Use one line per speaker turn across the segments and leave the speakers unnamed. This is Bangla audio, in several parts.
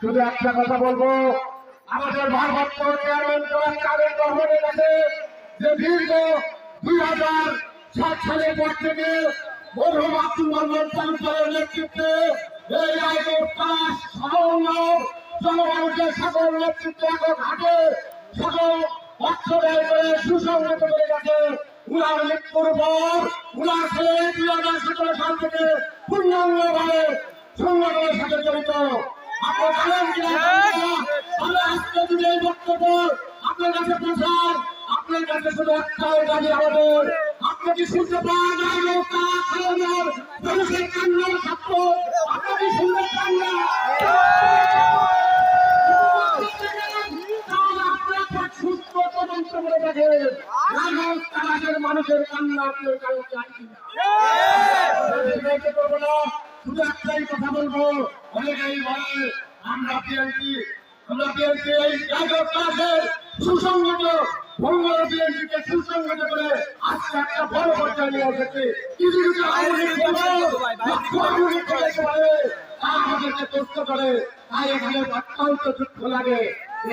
শুধু একটা কথা বলব, আমাদের ভারপ্রাপ্ত কাছে যে দীর্ঘ দুই হাজার সাত সালের পর থেকে মরহুম আব্দুল মোহাম্মদ সকল করে করে দুই হাজার সাল থেকে সংগঠনের সাথে জড়িত। আপনার কিনা কাছে পৌঁছান আপনার কাছে শুধু একটাই দাবি আমাদের আপনি কি শুনতে খাওয়ানোর মানুষের কান্নার ছাত্র আপনি কি শুনতে পান না তাহলে আপনারা খুব সুস্থ তদন্ত শুধু একটাই কথা বলব। অনেকেই বলে আমরা বিএনপি আমরা বিএনপি এই ক্লাসের সুসংগত মঙ্গল বিএনপিকে সুসংগত করে আজকে একটা বড় পর্যায়ে নিয়ে এসেছে। কিছু কিছু আওয়ামী তা আমাদেরকে তথ্য করে তাই এখানে অত্যন্ত দুঃখ লাগে।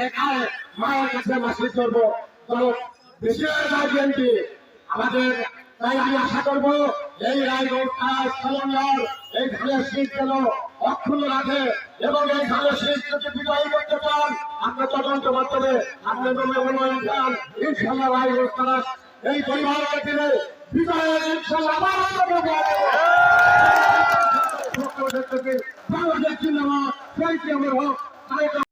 এখানে মায়ের কাছে মাসি করব তো বিএনপি। আমাদের তাই আমি আশা করব এই রায়গঞ্জ খাস কলমনার এই ধানের শীত যেন অক্ষুণ্ণ রাখে এবং এই ধানের শীত যদি বিজয়ী করতে চান আপনার তদন্ত মাধ্যমে আপনার অনুমোদন দেন ইনশাল্লাহ রায়গঞ্জ এই পরিবারকে দিলে বিজয়ের ইনশাল্লাহ